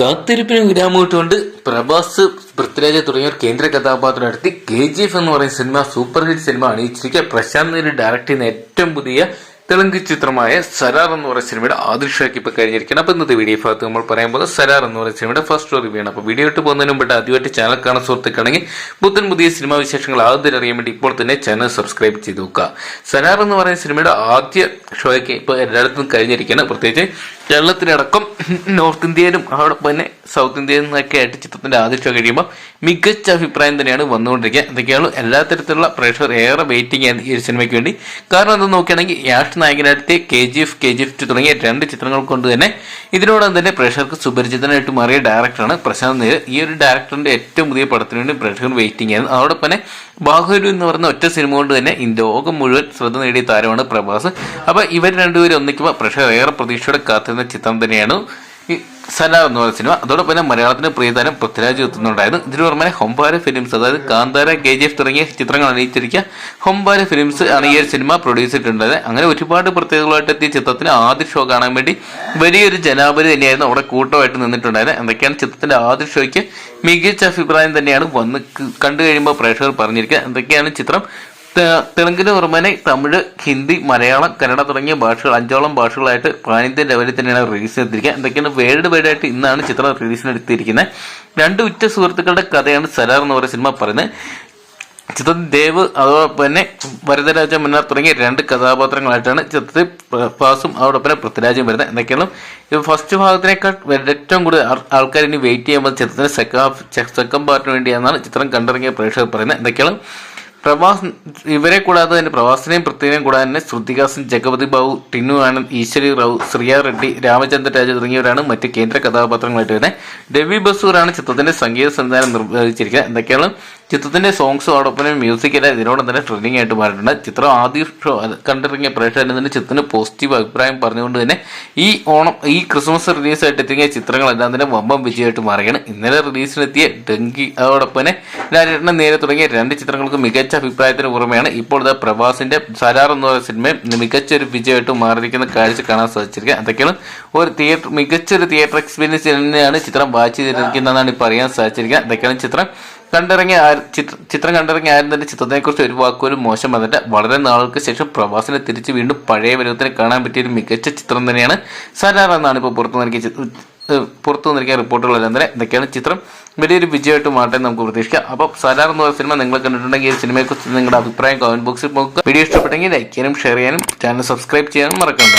കാത്തിരിപ്പിന് വിരാമിട്ടുകൊണ്ട് പ്രഭാസ് പൃഥ്വിരാജ് തുടങ്ങിയവർ കേന്ദ്ര കഥാപാത്രം നടത്തി കെ ജി എഫ് എന്ന് പറയുന്ന സിനിമ സൂപ്പർ ഹിറ്റ് സിനിമ അണിയിച്ചിരിക്കുക പ്രശാന്ത് നീര് ഡയറക്ട് ചെയ്യുന്ന ഏറ്റവും പുതിയ തെലുങ്ക് ചിത്രമായ സരാർ എന്ന് പറയുന്ന സിനിമയുടെ ആദൃശ്യമാക്കി ഇപ്പോൾ കഴിഞ്ഞിരിക്കണം അപ്പോൾ ഇന്നത്തെ വീഡിയോ ഭാഗത്ത് നമ്മൾ പറയാൻ പോകുന്നത് സരാർ എന്ന് പറയുന്ന സിനിമയുടെ ഫസ്റ്റ് റിവ്യൂ ആണ്. അപ്പോൾ വീഡിയോ ഇട്ട് പോകുന്നതിന് മുമ്പ് ആദ്യമായിട്ട് ചാനൽ കാണാൻ സുഹൃത്തുക്കളാണെങ്കിൽ പുത്തൻ പുതിയ സിനിമാ വിശേഷങ്ങൾ ആദ്യം അറിയാൻ വേണ്ടി ഇപ്പോൾ തന്നെ ചാനൽ സബ്സ്ക്രൈബ് ചെയ്ത് നോക്കുക. സരാർ എന്ന് പറയുന്ന സിനിമയുടെ ആദ്യ ഷോയ്ക്ക് ഇപ്പോൾ എല്ലായിടത്തും കഴിഞ്ഞിരിക്കുകയാണ്. പ്രത്യേകിച്ച് കേരളത്തിലടക്കം നോർത്ത് ഇന്ത്യയിലും അതോടൊപ്പം തന്നെ സൗത്ത് ഇന്ത്യയിൽ നിന്നൊക്കെ ആയിട്ട് ചിത്രത്തിന്റെ ആദ്യം കഴിയുമ്പോൾ മികച്ച അഭിപ്രായം തന്നെയാണ് വന്നുകൊണ്ടിരിക്കുക. എന്തൊക്കെയാണ് എല്ലാ തരത്തിലുള്ള പ്രേക്ഷകർ ഏറെ വെയിറ്റിംഗ് ആണ് ഈ ഒരു സിനിമയ്ക്ക് വേണ്ടി. കാരണം അത് നോക്കുകയാണെങ്കിൽ യാഷ് നായകനായിട്ട് K G F K G F തുടങ്ങിയ രണ്ട് ചിത്രങ്ങൾ കൊണ്ട് തന്നെ ഇതിനോടൊപ്പം തന്നെ പ്രേക്ഷകർക്ക് സുപരിചിതനായിട്ട് മാറിയ ഡയറക്ടറാണ് പ്രശാന്ത് നേര്. ഈ ഒരു ഡയറക്ടറിന്റെ ഏറ്റവും പുതിയ പടത്തിന് വേണ്ടി പ്രേക്ഷകർ വെയിറ്റിംഗ് ആയിരുന്നു. അതോടൊപ്പം തന്നെ ബാഹുരു എന്ന് പറയുന്ന ഒറ്റ സിനിമ കൊണ്ട് തന്നെ ഈ ലോകം മുഴുവൻ ശ്രദ്ധ നേടിയ താരമാണ് പ്രഭാസ്. അപ്പൊ ഇവർ രണ്ടുപേരും ഒന്നിക്കുമ്പോൾ പ്രേക്ഷകർ ഏറെ പ്രതീക്ഷയോടെ കാത്തിരുന്ന ചിത്രം തന്നെയാണ്. ഈ സലാർ എന്ന് പറയുന്ന സിനിമ. അതോടൊപ്പം തന്നെ മലയാളത്തിന്റെ പ്രിയതാരം പൃഥ്വിരാജ് എത്തുന്നുണ്ടായിരുന്നു. ഇതിനു പുറമെ ഹൊംബാര ഫിലിംസ് അതായത് കാന്താര കെ ജി എഫ് തുടങ്ങിയ ചിത്രങ്ങൾ അണിയിച്ചിരിക്കുക ഹോംബാര ഫിലിംസ് ആണ് ഈ സിനിമ പ്രൊഡ്യൂസ് ചെയ്തിട്ടുണ്ടായത് അങ്ങനെ ഒരുപാട് പ്രത്യേകതകളായിട്ട് എത്തിയ ചിത്രത്തിന് ആദ്യ ഷോ കാണാൻ വേണ്ടി വലിയൊരു ജനാബലി തന്നെയായിരുന്നു അവിടെ കൂട്ടമായിട്ട് നിന്നിട്ടുണ്ടായത് എന്തൊക്കെയാണ് ചിത്രത്തിന്റെ ആദ്യ ഷോയ്ക്ക് മികച്ച അഭിപ്രായം തന്നെയാണ് വന്ന് കണ്ടു കഴിയുമ്പോൾ പ്രേക്ഷകർ പറഞ്ഞിരിക്കുക. എന്തൊക്കെയാണ് ചിത്രം? തെലുങ്കിന് പുറമെ തമിഴ് ഹിന്ദി മലയാളം കന്നഡ തുടങ്ങിയ ഭാഷകൾ അഞ്ചോളം ഭാഷകളായിട്ട് പാനിന്ത്യൻ ലെവലിൽ തന്നെയാണ് റിലീസ് ചെയ്തിരിക്കുക എന്തൊക്കെയാണ് വേൾഡ് വൈഡ് ആയിട്ട് ഇന്നാണ് ചിത്രം റിലീസിന് എടുത്തിരിക്കുന്നത് രണ്ട് ഉറ്റ സുഹൃത്തുക്കളുടെ കഥയാണ് സലാർ എന്ന് പറയുന്ന സിനിമ പറയുന്നത്. ചിത്രത്തിൽ ദേവ് അതോടൊപ്പം തന്നെ വരദരാജ മന്നാർ തുടങ്ങിയ രണ്ട് കഥാപാത്രങ്ങളായിട്ടാണ് ചിത്രത്തിൽ ഫാസും അതോടൊപ്പം പൃഥ്വിരാജും വരുന്നത്. എന്തൊക്കെയാണ്? ഇപ്പോൾ ഫസ്റ്റ് ഭാഗത്തിനേക്കാൾ ഏറ്റവും കൂടുതൽ ആൾ- ആൾക്കാർ ഇനി വെയിറ്റ് ചെയ്യുമ്പോൾ ചിത്രത്തിന് സെക്കൻഡ് സെക്കൻഡ് പാർട്ടിന് വേണ്ടിയാണെന്നാണ് ചിത്രം കണ്ടിറങ്ങിയ പ്രേക്ഷകർ പറയുന്നത്. എന്തൊക്കെയാണ്? പ്രഭാസ് ഇവരെ കൂടാതെ തന്നെ പ്രഭാസിനെയും പൃഥ്വിനെയും കൂടാതെ തന്നെ ശ്രുതികാസൻ ജഗപതി ബാബു ടിനു ആനന്ദ് ഈശ്വരി റാവു ശ്രിയ റെഡ്ഡി രാമചന്ദ്ര രാജ തുടങ്ങിയവരാണ് മറ്റ് കേന്ദ്ര കഥാപാത്രങ്ങളായിട്ട് വരുന്നത്. രവി ബസൂറാണ് ചിത്രത്തിന്റെ സംഗീത സംവിധാനം നിർവഹിച്ചിരിക്കുന്നത്. എന്തൊക്കെയാണ്? ചിത്രത്തിന്റെ സോങ്സ് അതോടൊപ്പം മ്യൂസിക് എല്ലാം ഇതിനോടൊപ്പം തന്നെ ട്രെൻഡിങ് ആയിട്ട് മാറിയിട്ടുണ്ട്. ചിത്രം ആദ്യം ഷോ കണ്ടിറങ്ങിയ പ്രേക്ഷകർ തന്നെ ചിത്രത്തിന് പോസിറ്റീവ് അഭിപ്രായം പറഞ്ഞുകൊണ്ട് തന്നെ ഈ ഓണം ഈ ക്രിസ്മസ് റിലീസായിട്ട് എത്തിയ ചിത്രങ്ങളെല്ലാം തന്നെ വമ്പം വിജയമായിട്ട് മാറുകയാണ്. ഇന്നലെ റിലീസിനെത്തിയ ഡെങ്കി അതോടൊപ്പം തന്നെ ലാലേട്ടനെ നേരെ തുടങ്ങിയ രണ്ട് ചിത്രങ്ങൾക്ക് മികച്ച അഭിപ്രായത്തിന് പുറമെയാണ് ഇപ്പോൾ ഇത് പ്രഭാസിന്റെ സരാർ എന്ന് പറയുന്ന സിനിമയും മികച്ച ഒരു വിജയമായിട്ട് മാറിയിരിക്കുന്ന കാഴ്ച കാണാൻ സാധിച്ചിരിക്കുക അതൊക്കെയാണ് ഒരു തിയേറ്റർ മികച്ച ഒരു തിയേറ്റർ എക്സ്പീരിയൻസ് തന്നെയാണ് ചിത്രം വാച്ച് ചെയ്തിരിക്കുന്നതെന്നാണ് ഇപ്പോൾ അറിയാൻ സാധിച്ചിരിക്കുക അതൊക്കെയാണ് ചിത്രം. കണ്ടിറങ്ങിയ ചിത്ര- കണ്ടിറങ്ങിയ ആരും തന്നെ ചിത്രത്തെക്കുറിച്ച് ഒരു വാക്കുപോലും മോശം വന്നിട്ട് വളരെ നാളുകൾക്ക് ശേഷം പ്രവാസിനെ തിരിച്ച് വീണ്ടും പഴയ വിരോധത്തിന് കാണാൻ പറ്റിയ ഒരു മികച്ച ചിത്രം തന്നെയാണ് സരാർ എന്നാണ് ഇപ്പോൾ പുറത്തു നൽകിയ പുറത്തു നിന്നിരിക്കുന്ന റിപ്പോർട്ടുകളെല്ലാം തന്നെ ഇതൊക്കെയാണ് ചിത്രം. വലിയൊരു വിജയമായിട്ട് എന്ന് നമുക്ക് പ്രതീക്ഷിക്കാം. അപ്പോൾ സരാർ എന്ന് പറയുന്ന സിനിമ നിങ്ങൾ കണ്ടിട്ടുണ്ടെങ്കിൽ ഈ സിനിമയെക്കുറിച്ച് നിങ്ങളുടെ അഭിപ്രായം കമന്റ് ബോക്സിൽ നോക്കുക. വീഡിയോ ഇഷ്ടപ്പെട്ടെങ്കിൽ ലൈക്ക് ചെയ്യാനും ഷെയർ ചെയ്യാനും ചാനൽ സബ്സ്ക്രൈബ് ചെയ്യാനും മറക്കണ്ട.